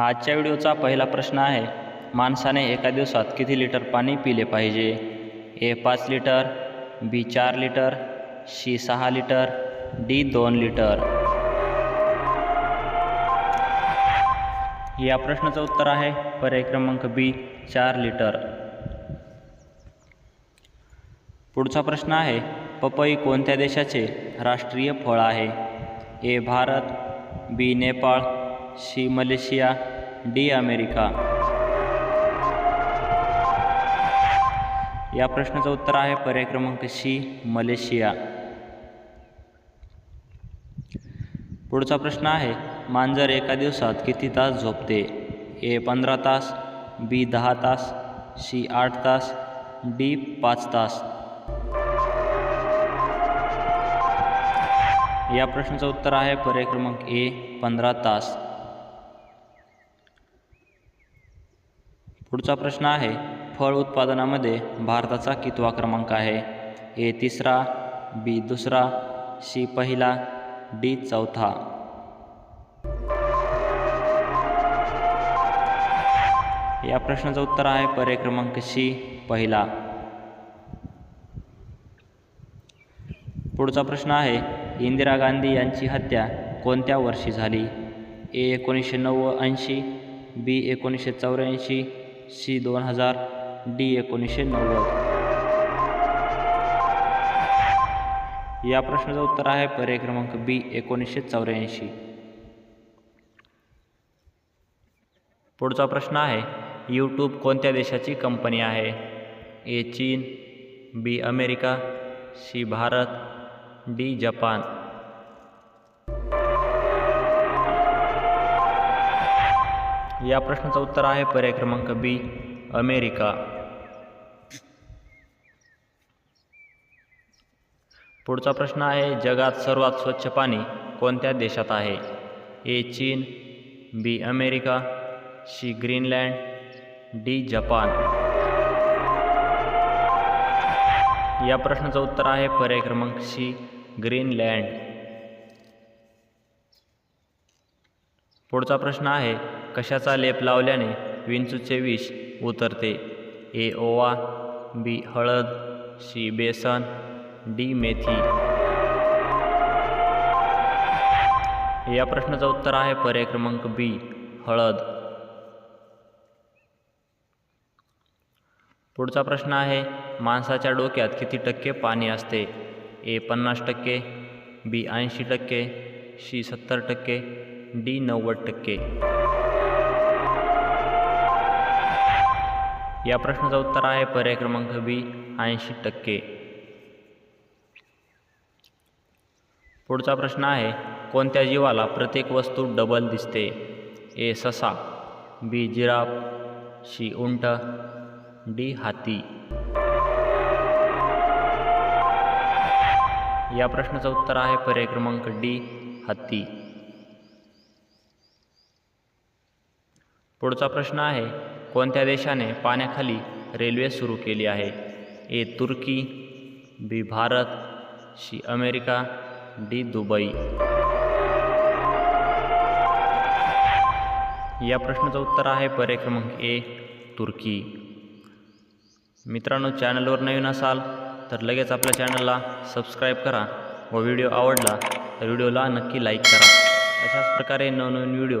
आजच्या व्हिडिओचा पहिला प्रश्न आहे माणसाने एका दिवसात किती लिटर पाणी पिले पाहिजे? ए पाच लिटर बी चार लिटर सी सहा लिटर डी दोन लिटर. या प्रश्नाचं उत्तर आहे पर्याय क्रमांक बी चार लिटर. पुढचा प्रश्न आहे पपई कोणत्या देशाचे राष्ट्रीय फळ आहे? A Bharat B Nepal C Malaysia D America. या प्रश्नाचं उत्तर आहे पर्याय क्रमांक सी मलेशिया. पुढचा प्रश्न आहे मांजर एका दिवसात किती तास झोपते? ए पंधरा तास बी दहा तास सी आठ तास डी पाच तास. या प्रश्नाचं उत्तर आहे पर्याय क्रमांक ए पंधरा तास. पुढचा प्रश्न आहे फळ उत्पादनामध्ये भारताचा कितवा क्रमांक आहे? ए तिसरा बी दुसरा सी पहिला डी चौथा. या प्रश्नाचं उत्तर आहे पर्याय क्रमांक सी पहिला. पुढचा प्रश्न आहे इंदिरा गांधी यांची हत्या कोणत्या वर्षी झाली? ए एकोणीसशे नव्वद ऐंशी बी एकोणीसशे चौऱ्याऐंशी सी दोन हजार डी एकोणीसशे नव्वद. या प्रश्नाचं उत्तर आहे पर्याय क्रमांक बी एकोणीसशे चौऱ्याऐंशी. पुढचा प्रश्न आहे यूट्यूब कोणत्या देशाची कंपनी आहे? ए चीन B America C Bharat D Japan. या प्रश्नाचं उत्तर आहे पर्याय क्रमांक बी अमेरिका. पुढचा प्रश्न आहे जगात सर्वात स्वच्छ पाणी कोणत्या देशात आहे? ए चीन B America C Greenland D Japan. या प्रश्नाचं उत्तर आहे पर्याय क्रमांक सी ग्रीनलँड. पुढचा प्रश्न आहे कशाचा लेप लावल्याने विंचूचे विष उतरते? ए ओवा बी हळद सी बेसन डी मेथी. या प्रश्नाचं उत्तर आहे पर्याय क्रमांक बी हळद. पुढचा प्रश्न आहे माणसाच्या डोक्यात किती टक्के पाणी असते? ए पन्नास टक्के बी ऐंशी टक्के सी सत्तर टक्के डी नव्वद टक्के. या प्रश्नाचं उत्तर आहे पर्याय क्रमांक बी ऐंशी टक्के. पुढचा प्रश्न आहे कोणत्या जीवाला प्रत्येक वस्तू डबल दिसते? ए ससा बी जिराफ सी उंट डी हाती. या प्रश्नाचं उत्तर आहे पर्याय क्रमांक डी हत्ती पुढचा प्रश्न आहे कोणत्या देशाने पाण्याखाली रेल्वे सुरू केली आहे? A Turkey B Bharat C America D Dubai. या प्रश्नाचं उत्तर आहे पर्याय क्रमांक ए तुर्की. मित्रांनो चॅनलवर नवीन असाल तर लगेच आपल्या चॅनलला सबस्क्राईब करा व व्हिडिओ आवडला तर व्हिडिओला नक्की लाईक करा. अशाच प्रकारे नवनवीन व्हिडिओ